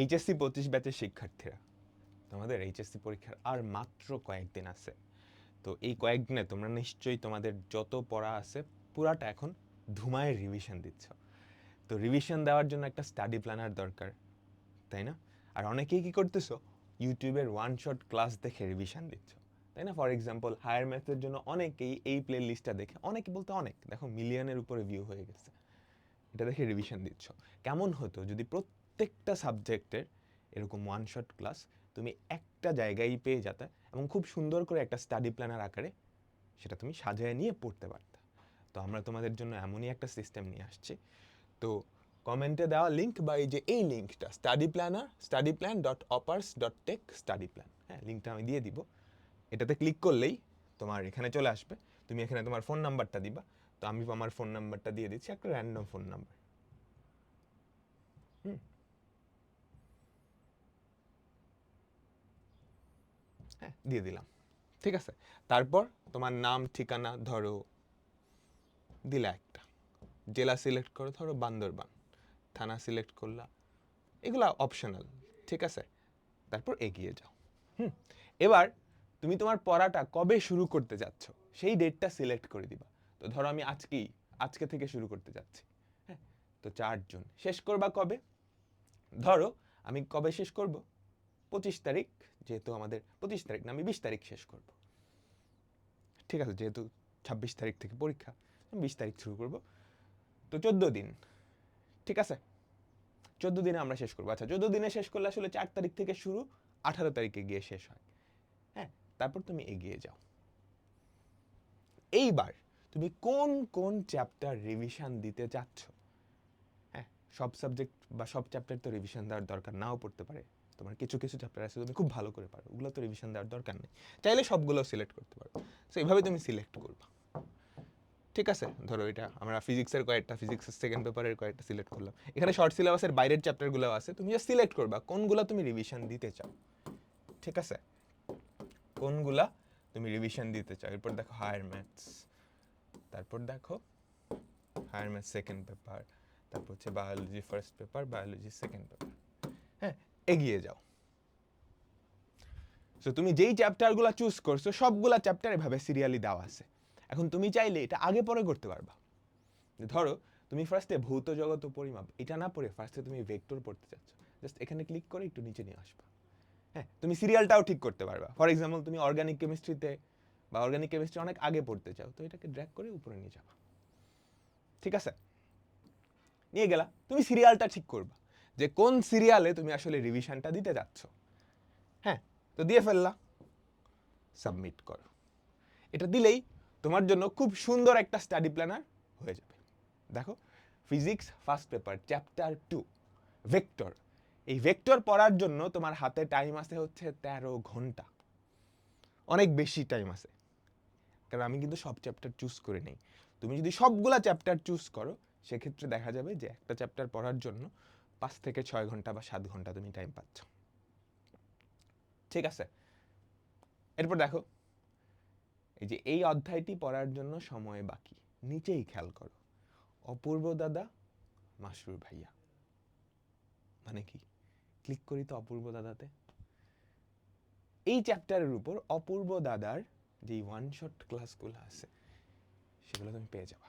HSC পঁচিশ ব্যাচের শিক্ষার্থীরা। তোমাদের এইচএসসি পরীক্ষার আর মাত্র কয়েকদিন আছে। তো এই কয়েকদিনে তোমরা নিশ্চয়ই তোমাদের যত পড়া আছে, পুরাটা এখন ধুমায় রিভিশন দিচ্ছ। তো রিভিশন দেওয়ার জন্য একটা স্টাডি প্ল্যানার দরকার, তাই না? আর অনেকেই কি করতেছো? ইউটিউবের ওয়ান শট ক্লাস দেখে রিভিশন দিচ্ছ, তাই না? ফর এক্সাম্পল হায়ার ম্যাথের জন্য অনেকেই এই প্লে লিস্টটা দেখে, অনেকে বলতে অনেক, দেখো মিলিয়নের উপরে ভিউ হয়ে গেছে। এটা দেখে রিভিশন দিচ্ছ। কেমন হতো যদি প্রত্যেকটা সাবজেক্টের এরকম ওয়ান শট ক্লাস তুমি একটা জায়গায় পেয়ে যেতে এবং খুব সুন্দর করে একটা স্টাডি প্ল্যানার আকারে সেটা তুমি সাজায় নিয়ে পড়তে পারতে। তো আমরা তোমাদের জন্য এমনই একটা সিস্টেম নিয়ে আসছি। তো কমেন্টে দেওয়া লিঙ্ক বা এই যে এই লিঙ্কটা study planner study plan dot অপার্স dot tech study plan হ্যাঁ লিঙ্কটা আমি দিয়ে দিব। এটাতে ক্লিক করলেই তোমার এখানে চলে আসবে। তুমি এখানে তোমার ফোন নাম্বারটা দিবা। তো আমি আমার ফোন নাম্বারটা দিয়ে দিচ্ছি একটা র্যান্ডম ফোন নাম্বার হুম? হ্যাঁ দিয়ে দিলাম। ঠিক আছে? তারপর তোমার নাম, ঠিকানা ধরো, দিলা একটা। জেলা সিলেক্ট করো, ধরো বান্দরবান। থানা সিলেক্ট করলা। এগুলা অপশনাল ঠিক আছে? তারপর এগিয়ে যাও। হুম? এবার তুমি তোমার পড়াটা কবে শুরু করতে যাচ্ছ, সেই ডেটটা সিলেক্ট করে দিবা। তো ধরো আমি আজকেই, আজকে থেকে শুরু করতে যাচ্ছি। হ্যাঁ? তো চার জুন শেষ করবা কবে? ধরো আমি কবে শেষ করব? পঁচিশ তারিখ, যেহেতু আমাদের পঁচিশ তারিখ না, আমি বিশ তারিখ শেষ করব। ঠিক আছে, যেহেতু ছাব্বিশ তারিখ থেকে পরীক্ষা বিশ তারিখ শুরু করব। তো চোদ্দ দিন, ঠিক আছে? চোদ্দ দিনে আমরা শেষ করব। আচ্ছা চোদ্দ দিনে শেষ করলে আসলে চার তারিখ থেকে শুরু, আঠারো তারিখে গিয়ে শেষ হয়। হ্যাঁ তারপর তুমি এগিয়ে যাও। এইবার তুমি কোন কোন চ্যাপ্টার রিভিশন দিতে চাচ্ছ? হ্যাঁ সব সাবজেক্ট বা সব চ্যাপ্টার তো রিভিশন দেওয়ার দরকার নাও পড়তে পারে। তোমার কিছু কিছু চ্যাপ্টার আছে তুমি খুব ভালো করে পারো। ওগুলো তো রিভিশন দেওয়ার দরকার নেই। চাইলে সবগুলো সিলেক্ট করতে পারো। সো এইভাবে তুমি সিলেক্ট করবা। ঠিক আছে? ধরো এটা, আমরা ফিজিক্সের কয়েকটা ফিজিক্সের সেকেন্ড পেপারের কয়েকটা সিলেক্ট করলাম। এখানে শর্ট সিলেবাসের বাইরের চ্যাপ্টারগুলো আছে, তুমি জাস্ট সিলেক্ট করবা কোনগুলো তুমি রিভিশন দিতে চাও। ঠিক আছে? কোনগুলা তুমি রিভিশন দিতে চাও? এরপর দেখো হায়ার ম্যাথস তারপর দেখো হায়ার ম্যাথস সেকেন্ড পেপার তারপর হচ্ছে biology first paper biology second paper এগিয়ে যাও। সো তুমি যেই চ্যাপ্টারগুলো চুজ করছ, সবগুলা চ্যাপ্টার এভাবে সিরিয়ালি দেওয়া আছে। এখন তুমি চাইলে এটা আগে পরে করতে পারবা। ধরো, তুমি ফার্স্টে ভৌত জগৎ পরিমাপ, এটা না পড়ে ফার্স্টে তুমি ভেক্টর পড়তে চাচ্ছ। জাস্ট এখানে ক্লিক করে একটু নিচে নিয়ে আসবা। হ্যাঁ তুমি সিরিয়ালটাও ঠিক করতে পারবা। ফর এক্সাম্পল তুমি অর্গানিক কেমিস্ট্রিতে বা অর্গানিক কেমিস্ট্রি অনেক আগে পড়তে চাও, তো এটাকে ড্র্যাক করে উপরে নিয়ে যাবা। ঠিক আছে? নিয়ে গেলা। তুমি সিরিয়ালটা ঠিক করবা। যে কোন সিরিয়ালে তুমি আসলে রিভিশনটা দিতে যাচ্ছ। হ্যাঁ তো দিয়ে ফেললা। সাবমিট করো। এটা দিলেই তোমার জন্য খুব সুন্দর একটা স্টাডি প্ল্যানার হয়ে যাবে। দেখো physics first paper chapter two vector এই ভেক্টর পড়ার জন্য তোমার হাতে টাইম আছে হচ্ছে তেরো ঘণ্টা। অনেক বেশি টাইম আছে। কারণ আমি কিন্তু সব চ্যাপ্টার চুজ করে নেই। তুমি যদি সবগুলা চ্যাপ্টার চুজ করো, সেক্ষেত্রে দেখা যাবে যে একটা চ্যাপ্টার পড়ার জন্য পাঁচ থেকে ছয় ঘণ্টা বা সাত ঘণ্টা তুমি টাইম পাচ্ছ। ঠিক আছে? এরপর দেখো, এই যে এই অধ্যায়টি পড়ার জন্য সময় বাকি, নিচেই খেয়াল করো। অপূর্ব দাদা মাসুর ভাইয়া। মানে কি? ক্লিক করি তো অপূর্ব দাদাতে। এই চ্যাপ্টারের উপর অপূর্ব দাদার যে ওয়ান শট ক্লাসগুলো আছে, সেগুলো তুমি পেয়ে যাবা।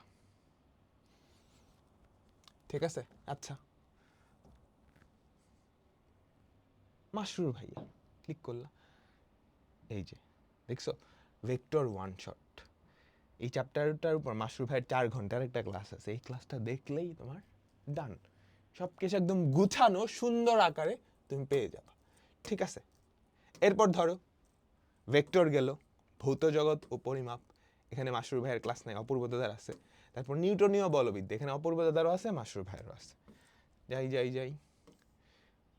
ঠিক আছে? আচ্ছা। মাসরুর ভাইয়া ক্লিক করলাম। এই যে, দেখছ? ভেক্টর ওয়ান শট এই চ্যাপ্টারটার উপর মাসরুর ভাইয়ের চার ঘণ্টার একটা ক্লাস আছে। এই ক্লাসটা দেখলেই তোমার ডান সব কিছু একদম গুছানো, সুন্দর আকারে তুমি পেয়ে যাবে। ঠিক আছে? এরপর ধরো ভেক্টর গেল, ভৌত জগৎ ও পরিমাপ। এখানে মাসরুর ভাইয়ের ক্লাস নাই, অপূর্ব দাদার আছে। তারপর নিউটনীয় বলবিদ্যা, এখানে অপূর্ব দাদারও আছে মাসরুর ভাইয়েরও আছে। যাই যাই যাই।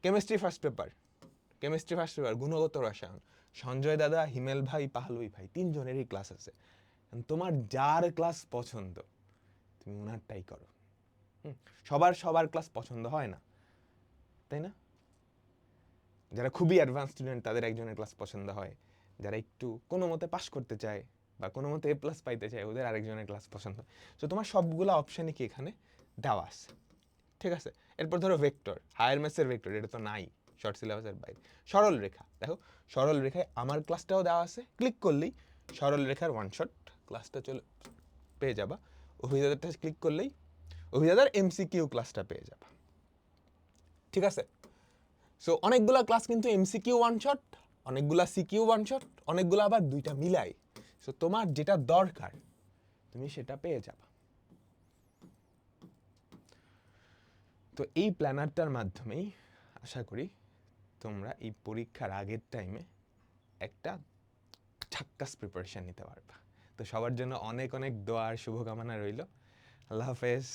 Chemistry first paper chemistry first paper গুণগত রসায়ন। সঞ্জয় দাদা, হিমেল ভাই, পাহলুই ভাই, তিনজনেরই ক্লাস আছে। তোমার যার ক্লাস পছন্দ, তুমি ওনারটাই করো। সবার সবার ক্লাস পছন্দ হয় না, তাই না? যারা খুবই অ্যাডভান্স স্টুডেন্ট তাদের একজনের ক্লাস পছন্দ হয়। যারা একটু কোনো মতে পাস করতে চায় বা কোনো মতে এ প্লাস পাইতে চায়, ওদের আরেকজনের ক্লাস পছন্দ তো তোমার সবগুলো অপশানই কি এখানে দেওয়া আছে? ঠিক আছে? এরপর ধরো ভেক্টর হায়ার ম্যাথসের ভেক্টর এটা তো নাই। শর্ট সিলেবাসের বাইরে। সরল রেখা, দেখো, সরল রেখায় আমার ক্লাসটাও দেওয়া আছে। ক্লিক করলেই সরল রেখার ওয়ান শট ক্লাসটা চলে, পেয়ে যাবা। অভিজাতারটা ক্লিক করলেই অভিজাতার এমসিকিউ ক্লাসটা পেয়ে যাবা। ঠিক আছে? সো অনেকগুলা ক্লাস কিন্তু এমসিকিউ ওয়ান শট অনেকগুলা সিকিউ ওয়ান শট অনেকগুলো আবার দুইটা মিলাই। সো তোমার যেটা দরকার, তুমি সেটা পেয়ে যাবা। তো এই প্ল্যানারটার মাধ্যমেই আশা করি তোমরা এই পরীক্ষার আগের টাইমে একটা ঠাক্কাস প্রিপারেশান নিতে পারবা। তো সবার জন্য অনেক অনেক দোয়ার শুভকামনা রইল। আল্লাহ হাফেজ।